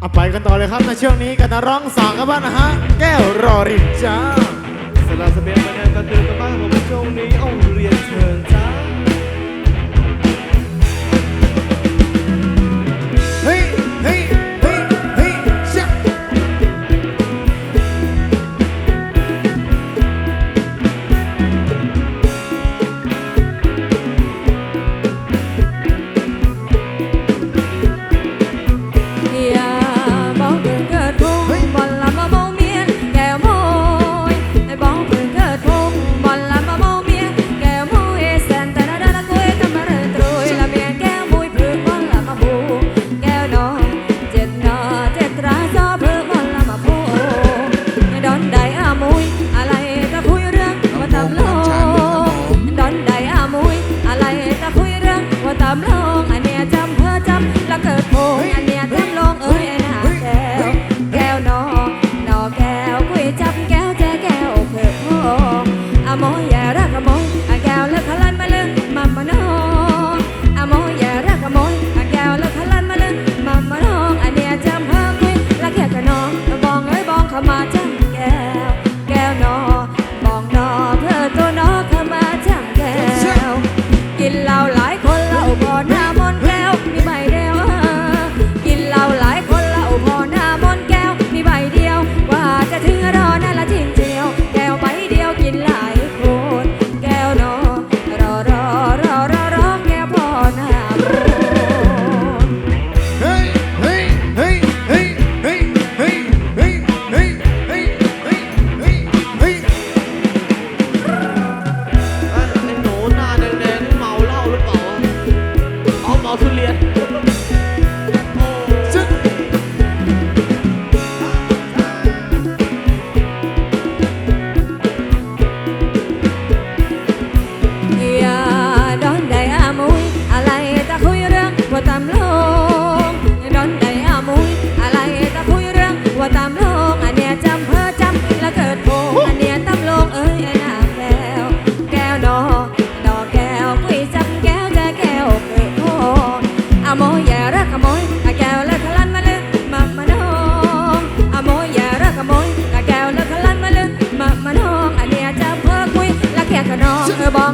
เอาไปกันต่อเลยครับในช่วงนี้กันนะร้องสองกันบ้างนะฮะ แก้วรอริจ้าสลาสเบียนมาแนนกันเตือนกันบ้างผมในช่วงนี้ রসুলিয়া ขโมยกะแก้วละคลันมาลึกมามานองอันเนี้ยจะเพ้อคุยแล้วแค่ขนองเออบอง